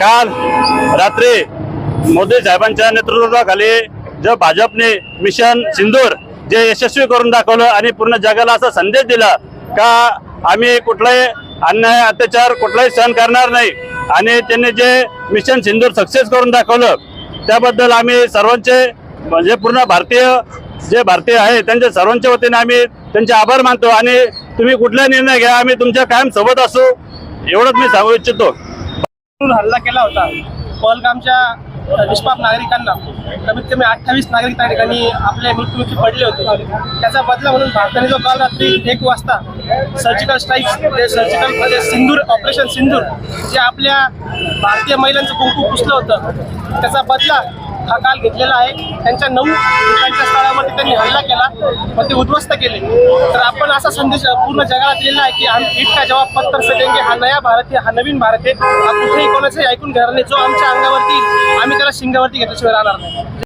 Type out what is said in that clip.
काल रात्री मोदी साहेबांच्या नेतृत्वाखाली जे भाजपने मिशन सिंदूर जे यशस्वी करून दाखवलं आणि पूर्ण जगाला असा संदेश दिला का आम्ही कुठलाही अन्याय अत्याचार कुठलाही सहन करणार नाही. आणि त्यांनी जे मिशन सिंदूर सक्सेस करून दाखवलं त्याबद्दल आम्ही सर्वांचे म्हणजे पूर्ण भारतीय जे भारतीय आहे त्यांच्या सर्वांच्या वतीने आम्ही त्यांचे आभार मानतो. आणि तुम्ही कुठला निर्णय घ्या आम्ही तुमच्या कायम सोबत असू एवढंच मी सांगू इच्छितो. हल्ला केला होता. पहलगामच्या निष्पाप नागरिकांना कमीत कमी अठ्ठावीस नागरिक त्या ठिकाणी आपल्या मृत्यूमुखी पडले होते. त्याचा बदला म्हणून भारताने जो काल रात्री एक वाजता सर्जिकल स्ट्राईक ते सर्जिकल म्हणजे सिंदूर ऑपरेशन सिंदूर जे आपल्या भारतीय महिलांचं कुंकू पुसलं होतं त्याचा बदला हा काल घेतलेला आहे. त्यांच्या नऊ ठिकाणच्या स्थळामध्ये त्यांनी हल्ला केला व ते उद्ध्वस्त केले. तर आपण असा संदेश पूर्ण जगाला दिलेला आहे की आम्ही ईद का जवाब पत्थर से देंगे हा नया भारत आहे हा नवीन भारत आहे. हा कुठेही कोणाचंही ऐकून घेणार नाही जो आमच्या अंगावरती आम्ही त्याला शिंगावरती घेतल्याशिवाय राहणार नाही.